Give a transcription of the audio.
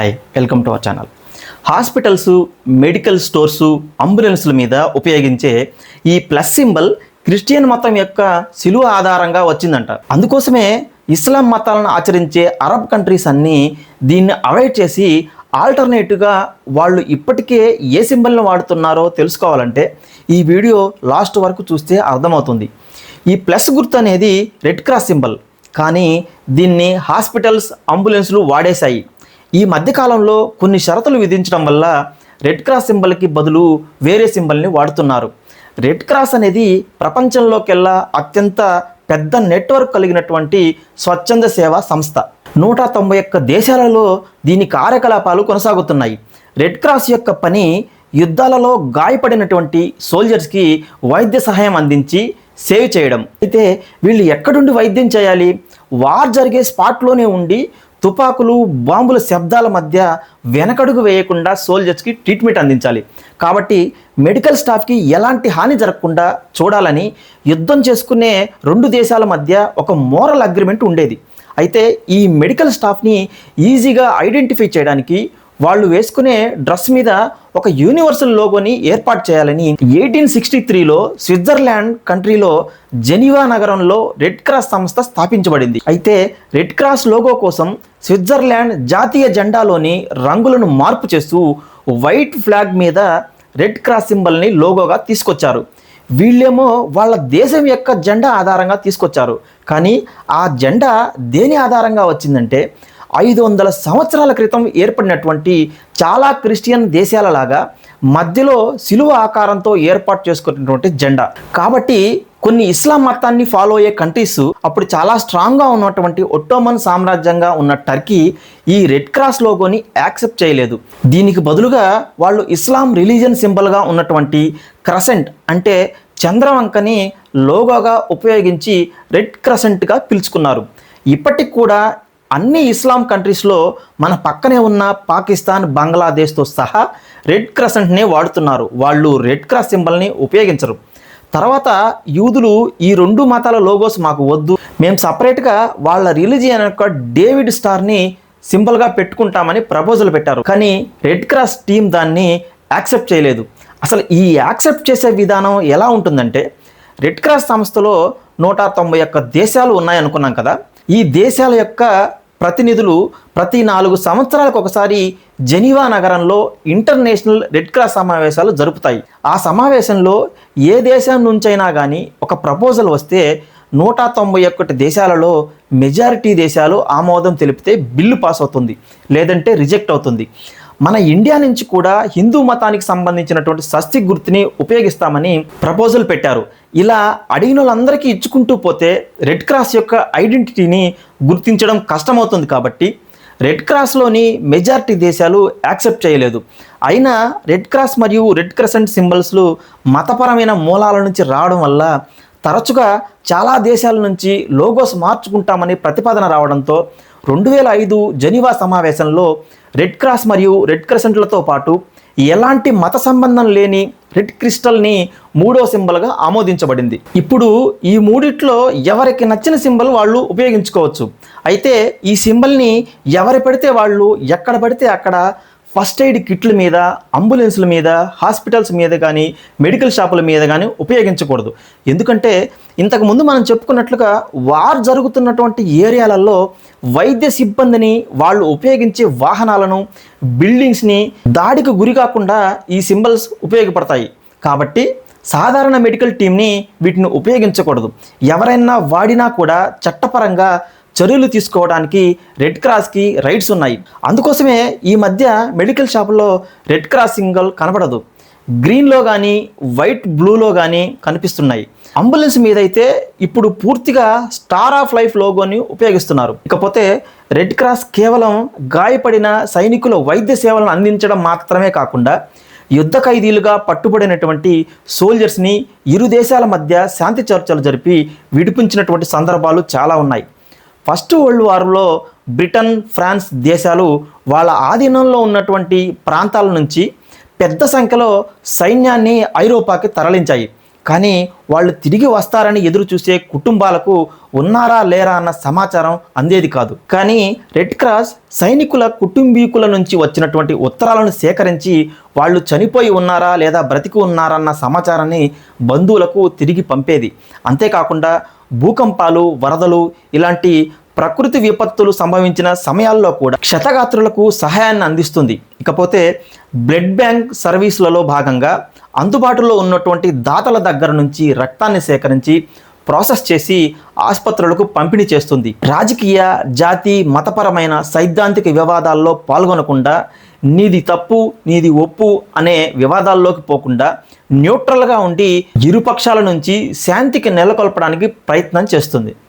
Hi welcome to our channel hospitals medical stores అంబులెన్స్ల మీద ఉపయోగించే ఈ ప్లస్ సింబల్ క్రిస్టియన్ మతం యొక్క సిలువ ఆధారంగా వచ్చిందంట. అందుకోసమే ఇస్లాం మతాలను ఆచరించే అరబ్ కంట్రీస్ అన్నీ దీన్ని అవాయిడ్ చేసి ఆల్టర్నేటివ్గా వాళ్ళు ఇప్పటికే ఏ సింబల్ని వాడుతున్నారో తెలుసుకోవాలంటే ఈ వీడియో లాస్ట్ వరకు చూస్తే అర్థమవుతుంది. ఈ ప్లస్ గుర్తు అనేది రెడ్ క్రాస్ సింబల్ కానీ దీన్ని హాస్పిటల్స్ అంబులెన్స్లు వాడేశాయి. ఈ మధ్యకాలంలో కొన్ని షరతులు విధించడం వల్ల రెడ్ క్రాస్ సింబల్కి బదులు వేరే సింబల్ని వాడుతున్నారు. రెడ్ క్రాస్ అనేది ప్రపంచంలోకెల్లా అత్యంత పెద్ద నెట్వర్క్ కలిగినటువంటి స్వచ్ఛంద సేవా సంస్థ. నూట తొంభై ఒక్క దేశాలలో దీని కార్యకలాపాలు కొనసాగుతున్నాయి. రెడ్ క్రాస్ యొక్క పని యుద్ధాలలో గాయపడినటువంటి సోల్జర్స్కి వైద్య సహాయం అందించి సేవ్ చేయడం. అయితే వీళ్ళు ఎక్కడుండి వైద్యం చేయాలి? వార్ జరిగే స్పాట్లోనే ఉండి తుపాకులు బాంబుల శబ్దాల మధ్య వెనకడుగు వేయకుండా సోల్జర్స్కి ట్రీట్మెంట్ అందించాలి. కాబట్టి మెడికల్ స్టాఫ్కి ఎలాంటి హాని జరగకుండా చూడాలని యుద్ధం చేసుకునే రెండు దేశాల మధ్య ఒక మోరల్ అగ్రిమెంట్ ఉండేది. అయితే ఈ మెడికల్ స్టాఫ్ని ఈజీగా ఐడెంటిఫై చేయడానికి వాళ్ళు వేసుకునే డ్రెస్ మీద ఒక యూనివర్సల్ లోగోని ఏర్పాటు చేయాలని ఎయిటీన్ సిక్స్టీ త్రీలో స్విట్జర్లాండ్ కంట్రీలో జెనీవా నగరంలో రెడ్ క్రాస్ సంస్థ స్థాపించబడింది. అయితే రెడ్ క్రాస్ లోగో కోసం స్విట్జర్లాండ్ జాతీయ జెండాలోని రంగులను మార్పు చేస్తూ వైట్ ఫ్లాగ్ మీద రెడ్ క్రాస్ సింబల్ని లోగోగా తీసుకొచ్చారు. వీళ్ళేమో వాళ్ళ దేశం యొక్క జెండా ఆధారంగా తీసుకొచ్చారు. కానీ ఆ జెండా దేని ఆధారంగా వచ్చిందంటే ఐదు వందల సంవత్సరాల క్రితం ఏర్పడినటువంటి చాలా క్రిస్టియన్ దేశాల లాగా మధ్యలో సిలువ ఆకారంతో ఏర్పాటు చేసుకున్నటువంటి జెండా. కాబట్టి కొన్ని ఇస్లాం మతాన్ని ఫాలో అయ్యే కంట్రీస్ అప్పుడు చాలా స్ట్రాంగ్గా ఉన్నటువంటి ఒట్టోమన్ సామ్రాజ్యంగా ఉన్న టర్కీ ఈ రెడ్ క్రాస్ లోగోని యాక్సెప్ట్ చేయలేదు. దీనికి బదులుగా వాళ్ళు ఇస్లాం రిలీజియన్ సింబల్గా ఉన్నటువంటి క్రసెంట్ అంటే చంద్రవంకని లోగోగా ఉపయోగించి రెడ్ క్రసెంట్గా పిలుచుకున్నారు. ఇప్పటికి కూడా అన్ని ఇస్లాం కంట్రీస్లో మన పక్కనే ఉన్న పాకిస్తాన్ బంగ్లాదేశ్తో సహా రెడ్ క్రసెంట్నే వాడుతున్నారు. వాళ్ళు రెడ్ క్రాస్ సింబల్ని ఉపయోగించరు. తర్వాత యూదులు ఈ రెండు మతాల లోగోస్ మాకు వద్దు. మేము సపరేట్గా వాళ్ళ రిలీజియన్ యొక్క డేవిడ్ స్టార్ని సింబల్గా పెట్టుకుంటామని ప్రపోజల్ పెట్టారు. కానీ రెడ్ క్రాస్ టీం దాన్ని యాక్సెప్ట్ చేయలేదు. అసలు ఈ యాక్సెప్ట్ చేసే విధానం ఎలా ఉంటుందంటే రెడ్ క్రాస్ సంస్థలో నూట తొంభై ఒక్క దేశాలు ఉన్నాయనుకున్నాం కదా. ఈ దేశాల యొక్క ప్రతినిధులు ప్రతి నాలుగు సంవత్సరాలకు ఒకసారి జెనీవా నగరంలో ఇంటర్నేషనల్ రెడ్ క్రాస్ సమావేశాలు జరుపుతాయి. ఆ సమావేశంలో ఏ దేశం నుంచైనా కానీ ఒక ప్రపోజల్ వస్తే నూట తొంభై ఒకటి దేశాలలో మెజారిటీ దేశాలు ఆమోదం తెలిపితే బిల్లు పాస్ అవుతుంది. లేదంటే రిజెక్ట్ అవుతుంది. మన ఇండియా నుంచి కూడా హిందూ మతానికి సంబంధించినటువంటి సస్తి గుర్తుని ఉపయోగిస్తామని ప్రపోజల్ పెట్టారు. ఇలా అడిగిన వాళ్ళందరికీ ఇచ్చుకుంటూ పోతే రెడ్ క్రాస్ యొక్క ఐడెంటిటీని గుర్తించడం కష్టమవుతుంది కాబట్టి రెడ్ క్రాస్లోని మెజారిటీ దేశాలు యాక్సెప్ట్ చేయలేదు. అయినా రెడ్ క్రాస్ మరియు రెడ్ క్రసెంట్ సింబల్స్లు మతపరమైన మూలాల నుంచి రావడం వల్ల తరచుగా చాలా దేశాల నుంచి లోగోస్ మార్చుకుంటామని ప్రతిపాదన రావడంతో రెండు వేల ఐదు జెనీవా సమావేశంలో రెడ్ క్రాస్ మరియు రెడ్ క్రసెంట్లతో పాటు ఎలాంటి మత సంబంధం లేని రెడ్ క్రిస్టల్ని మూడో సింబల్గా ఆమోదించబడింది. ఇప్పుడు ఈ మూడిట్లో ఎవరికి నచ్చిన సింబల్ వాళ్ళు ఉపయోగించుకోవచ్చు. అయితే ఈ సింబల్ని ఎవరు పెడితే వాళ్ళు ఎక్కడ పడితే అక్కడ ఫస్ట్ ఎయిడ్ కిట్ల మీద అంబులెన్స్ల మీద హాస్పిటల్స్ మీద కానీ మెడికల్ షాపుల మీద కానీ ఉపయోగించకూడదు. ఎందుకంటే ఇంతకుముందు మనం చెప్పుకున్నట్లుగా వార్ జరుగుతున్నటువంటి ఏరియాలలో వైద్య సిబ్బందిని వాళ్ళు ఉపయోగించే వాహనాలను బిల్డింగ్స్ని దాడికి గురి కాకుండా ఈ సింబల్స్ ఉపయోగపడతాయి. కాబట్టి సాధారణ మెడికల్ టీంని వీటిని ఉపయోగించకూడదు. ఎవరైనా వాడినా కూడా చట్టపరంగా చర్యలు తీసుకోవడానికి రెడ్ క్రాస్కి రైట్స్ ఉన్నాయి. అందుకోసమే ఈ మధ్య మెడికల్ షాపుల్లో రెడ్ క్రాస్ సింగల్ కనబడదు. గ్రీన్లో కానీ వైట్ బ్లూలో కానీ కనిపిస్తున్నాయి. అంబులెన్స్ మీద అయితే ఇప్పుడు పూర్తిగా స్టార్ ఆఫ్ లైఫ్ లోగోని ఉపయోగిస్తున్నారు. ఇకపోతే రెడ్ క్రాస్ కేవలం గాయపడిన సైనికుల వైద్య సేవలను అందించడం మాత్రమే కాకుండా యుద్ధ ఖైదీలుగా పట్టుబడినటువంటి సోల్జర్స్ని ఇరు దేశాల మధ్య శాంతి చర్చలు జరిపి విడిపించినటువంటి సందర్భాలు చాలా ఉన్నాయి. ఫస్ట్ వరల్డ్ వార్లో బ్రిటన్ ఫ్రాన్స్ దేశాలు వాళ్ళ ఆధీనంలో ఉన్నటువంటి ప్రాంతాల నుంచి పెద్ద సంఖ్యలో సైన్యాన్ని ఐరోపాకి తరలించాయి. కానీ వాళ్ళు తిరిగి వస్తారని ఎదురు చూసే కుటుంబాలకు ఉన్నారా లేరా అన్న సమాచారం అందేది కాదు. కానీ రెడ్ క్రాస్ సైనికుల కుటుంబీకుల నుంచి వచ్చినటువంటి ఉత్తరాలను సేకరించి వాళ్ళు చనిపోయి ఉన్నారా లేదా బ్రతికి ఉన్నారా అన్న సమాచారాన్ని బంధువులకు తిరిగి పంపేది. అంతేకాకుండా భూకంపాలు వరదలు ఇలాంటి ప్రకృతి విపత్తులు సంభవించిన సమయాల్లో కూడా క్షతగాత్రులకు సహాయాన్ని అందిస్తుంది. ఇకపోతే బ్లడ్ బ్యాంక్ సర్వీసులలో భాగంగా అందుబాటులో ఉన్నటువంటి దాతల దగ్గర నుంచి రక్తాన్ని సేకరించి ప్రాసెస్ చేసి ఆసుపత్రులకు పంపిణీ చేస్తుంది. రాజకీయ జాతి మతపరమైన సైద్ధాంతిక వివాదాల్లో పాల్గొనకుండా నీది తప్పు నీది ఒప్పు అనే వివాదాల్లోకి పోకుండా న్యూట్రల్గా ఉండి ఇరుపక్షాల నుంచి శాంతికి నెలకొల్పడానికి ప్రయత్నం చేస్తుంది.